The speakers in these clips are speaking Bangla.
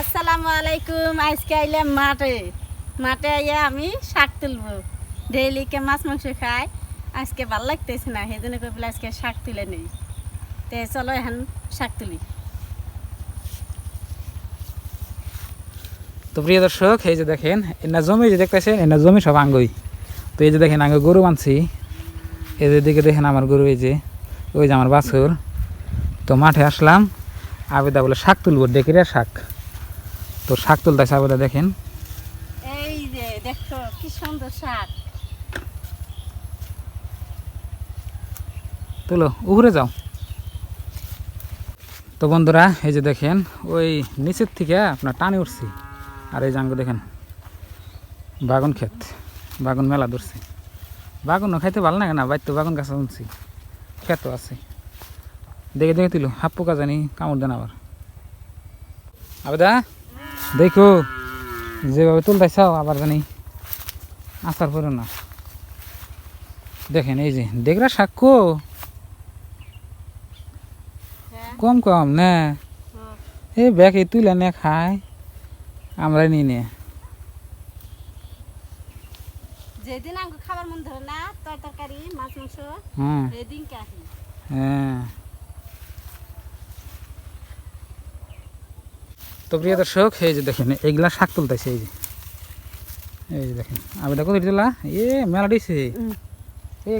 আসসালামু আলাইকুম, আজকে আইলাম মাঠে। মাঠে আইয়া আমি শাক তুলবো। ডেইলিকে মাছ, মাংস খাই। আজকে ভালো লাগতেছে না সেই জন্য কই পেলে আজকে শাক তুলে নেই। তে চলো এখন শাক তুলি। তো প্রিয় দর্শক, এই যে দেখেন, এনা জমি যে দেখতেছেন, এনা জমি সব আঙ্গুই। তো এই যে দেখেন, আঙ্গুই গরু বানছি। এই যে দিকে দেখেন আমার গরু, এই যে, ওই যে আমার বাছুর। তো মাঠে আসলাম, আবেদা বলে শাক তুলবো ডেকিরে শাক। তো শাক তুলতেছে আবেদা দেখেন। এই যে দেখো কি সুন্দর শাক। তুলো উপরে যাও। তো বন্ধুরা এই যে দেখেন ওই নিচের থেকে আপনার টানে উঠছি। আর এই জাঙ্গু দেখেন বাগান ক্ষেত বাগান মেলা ধরছি। বাগানও খাইতে ভালো লাগে না বাইর বাগান গাছ শুনছি ক্ষেতও আছে। দেখে দেখে তুলো হাফ পোকা জানি কামড় দেন আবার। আবেদা? দেখো যেভাবে তুলতেছাও আবার জানি আসার পরে না। দেখেন এই যে দেখরা সাক্ষ্য হ্যাঁ। কম কম না? হুম। এই ব্যাগ এই তুলে নে খায় আমরা নি নে। যেদিন আঙ্গু খাবার মন ধরে না তরকারি মাছ মাংস হ্যাঁ হ্যাঁ। তো প্রিয় দর্শক এই যে দেখেন এইগুলা শাক তুলতেছে এই যে। এই যে দেখেন আমি দেখো তোলা এ মেলা দিছে। এই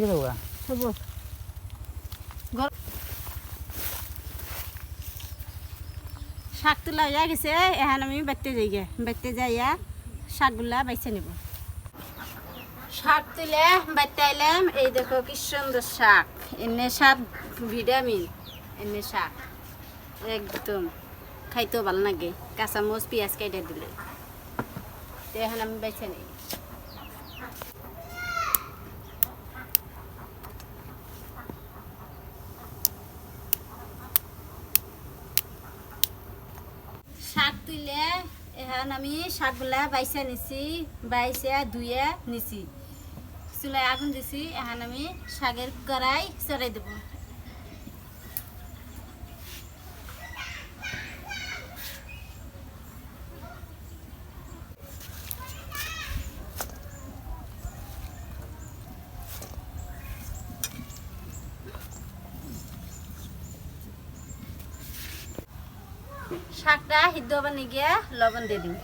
শাক তোলা হয়ে গেছে এখন আমি যাই গে। যাইয়া শাকগুলা বাইছে নিব। শাক তুলে বাইতে আইলাম এই দেখো কি সুন্দর শাক। এনে শাক ভিটামিন এনে শাক। একদম। খাইতেও ভালো লাগে। কাঁচামচ পেঁয়াজ কেটে দিলে। এখন আমি বেছে নিই। শাক তুলে এখন আমি শাকগুলা বাইছে নিছি বাইছে ধুয়ে নিছি। চুলায় আগুন দিছি, এখন আমি শাকের কড়াই চড়াই দেবো। শাকটা সিদ্ধ বানি গিয়ে লবণ দিয়ে দিম।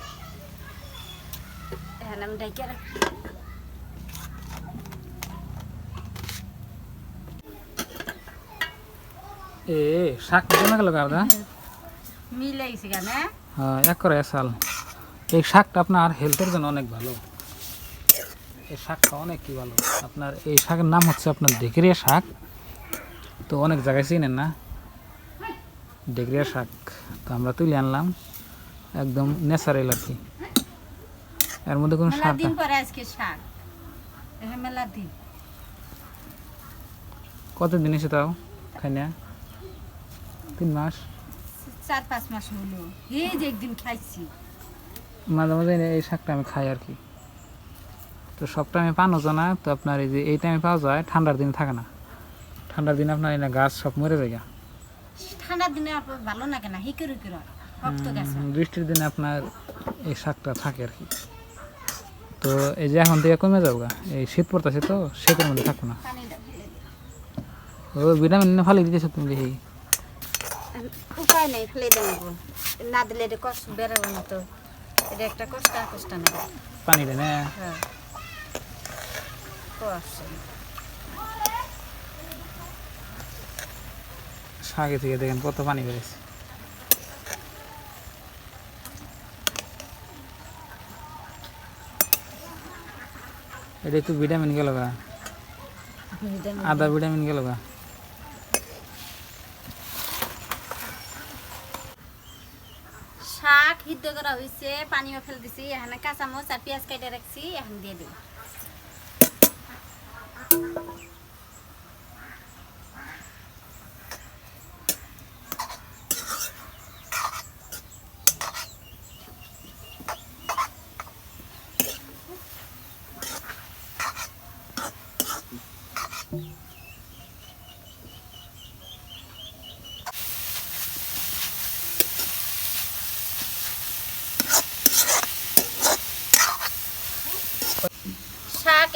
এখন আমি রাখি। এ শাক কেমন গেল গাবদা মিলে গেছে কেন হ্যাঁ এক করে সাল। এই শাকটা আপনার হেলথের জন্য অনেক ভালো। এই শাকটা অনেক কি ভালো। আপনার এই শাকের নাম হচ্ছে আপনার ডেকরিয়া শাক। তো অনেক জায়গায় চিনেন না? ডেকরিয়া শাক। তো আমরা তুলে আনলাম একদম ন্যাচারাল আর কি। এর মধ্যে কোনো মেলা সার দিন পরে আজকে শাক। দিন কত দিন। এসে তাও খাই না তিন মাস? চার পাঁচ মাস হলো। এই যে একদিন খাইছি। মাঝে মাঝে এই শাকটা আমি খাই আর কি। তো সব টাইমে পানো যায় না তো আপনার এই যে এই টাইমে পাওয়া যায় ঠান্ডার দিনে থাকে না। ঠান্ডার দিনে আপনার এই না গাছ সব মরে যায় গা। ঠান্ডার দিনে ভালো লাগে না হিকুর হিকুর বৃষ্টির দিনে আপনার এই শাকটা থাকে আর কি। তো এই যে এখন থেকে কমে যাব এই শীত পড়তেছে তো শীতের মধ্যে থাকব না। ফেলে। ও ভিটামিন ভালো দিতেছো তুমি দেখি। উপায় নেই ফেলে দেবো। না দিলে এটা কষ্ট বেরোবে না তো। এটা একটা কষ্ট কষ্ট নেই। পানি দেয় না। হ্যাঁ। কষ্ট শাকে থেকে দেখেন কত পানি বেড়েছে। এটা একটু ভিটামিন গেল গা। আদা ভিটামিন গেল গা। শাক সিদ্ধ করা হয়েছে পানিও ফেলে দিছি এখানে কাঁচামচ আর পেঁয়াজ কেটে রাখছি এখন দিয়ে দিই।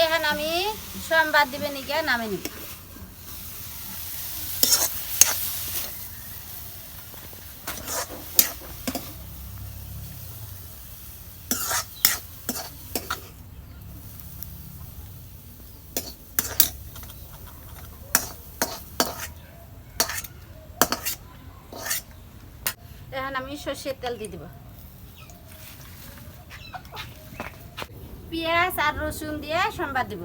এখন আমি সোমবার দিবে নিকে? নামে নিব। আমি সর্ষের তেল দিয়ে দিব। পেঁয়াজ আর রসুন দিয়ে সোমবার দিব।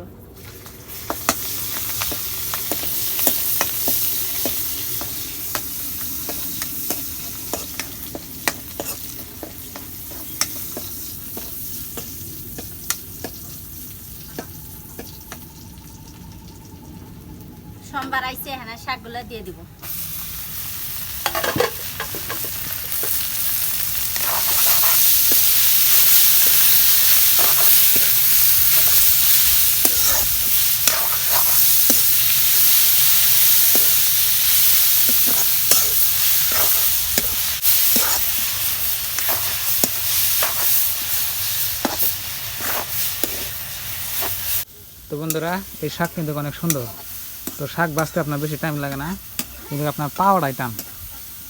সোমবার আইসে হ্যাঁ শাকগুলো দিয়ে দিব। তো বন্ধুরা, এই শাক কিন্তু অনেক সুন্দর। তো শাক বাঁচতে আপনার বেশি টাইম লাগে না। কিন্তু আপনার পাওয়াটাই টান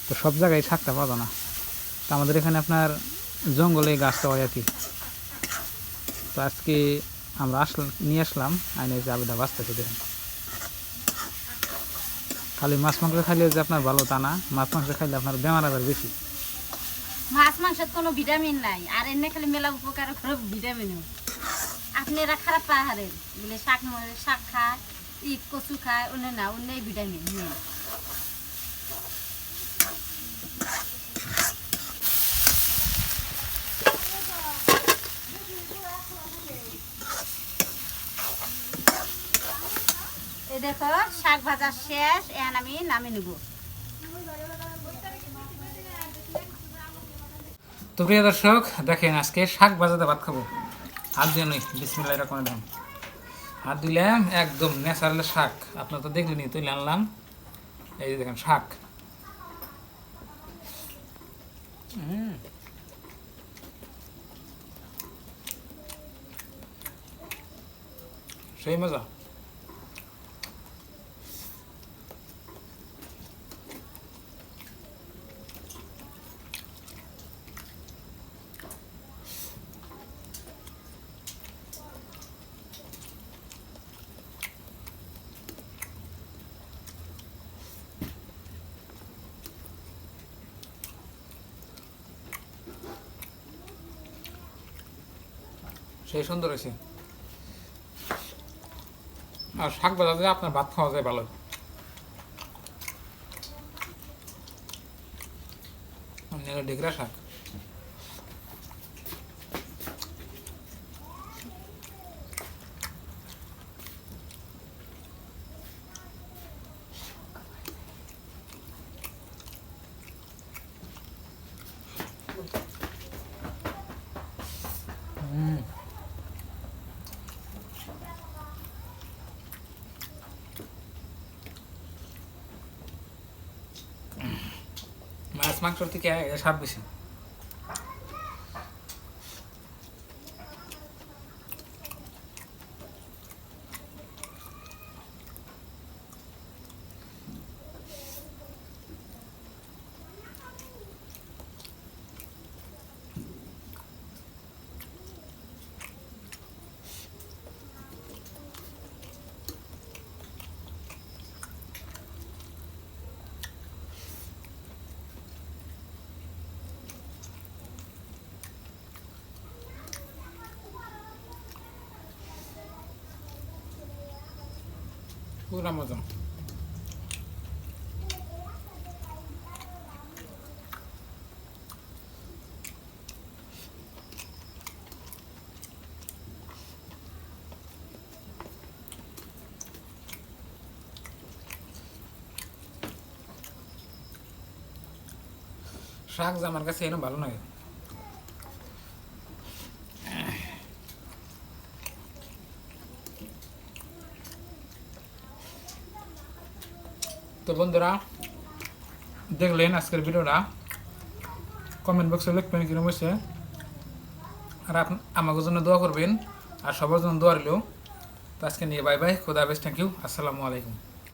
তো সব জায়গায় শাকটা পাওয়া না। তো আমাদের এখানে আপনার জঙ্গলে গাছটা হয় আর কি। তো আজকে আমরা আসলাম, নিয়ে আসলাম আইনে যে আবেদা বাঁচতেছে দেখেন। খালি মাছ মাংস খাইলে যে আপনার ভালো তা না, মাছ মাংস খাইলে আপনার বেমার আবার বেশি। মাছ মাংসত কোনো ভিটামিন নাই, আর এনে খালি মেলা উপকার করে ভিটামিন আপনারা খারাপ পাহাড়ের বলে শাক শাক খায় ই কচু খায়, অন্য না, অন্য ভিটামিন নেই দেখো, শাক ভাজা শেষ, এখন আমি নামে নেব। তো প্রিয় দর্শক, দেখেন আজকে শাক বাজাতে ভাত খাব। হাত দিয়ে নই বিসমিল্লা এরকম দাম হাত দিলাম একদম ন্যাচারাল শাক। আপনার তো দেখলেনি তুই আনলাম। এই যে দেখেন শাক। হুম। সেই মজা। সেই সুন্দর হয়েছে। আর শাক বাজাতে আপনার ভাত খাওয়া যায় ভালো ডেকরা শাক হুম মাংসর থেকে স্বাদ বেশি। পুরা মজা শাক আমার কাছে এরকম ভালো লাগে। তো বন্ধুরা, দেখলেন আজকের ভিডিওটা? কমেন্ট বক্সে লিখবেন কিরম হয়েছে। আর আমাকে জন্য দোয়া করবেন, আর সবার জন্য দোয়া রইল। তো আজকে নিয়ে বাই বাই, খোদা হাফেজ থ্যাংক ইউ আসসালামু আলাইকুম।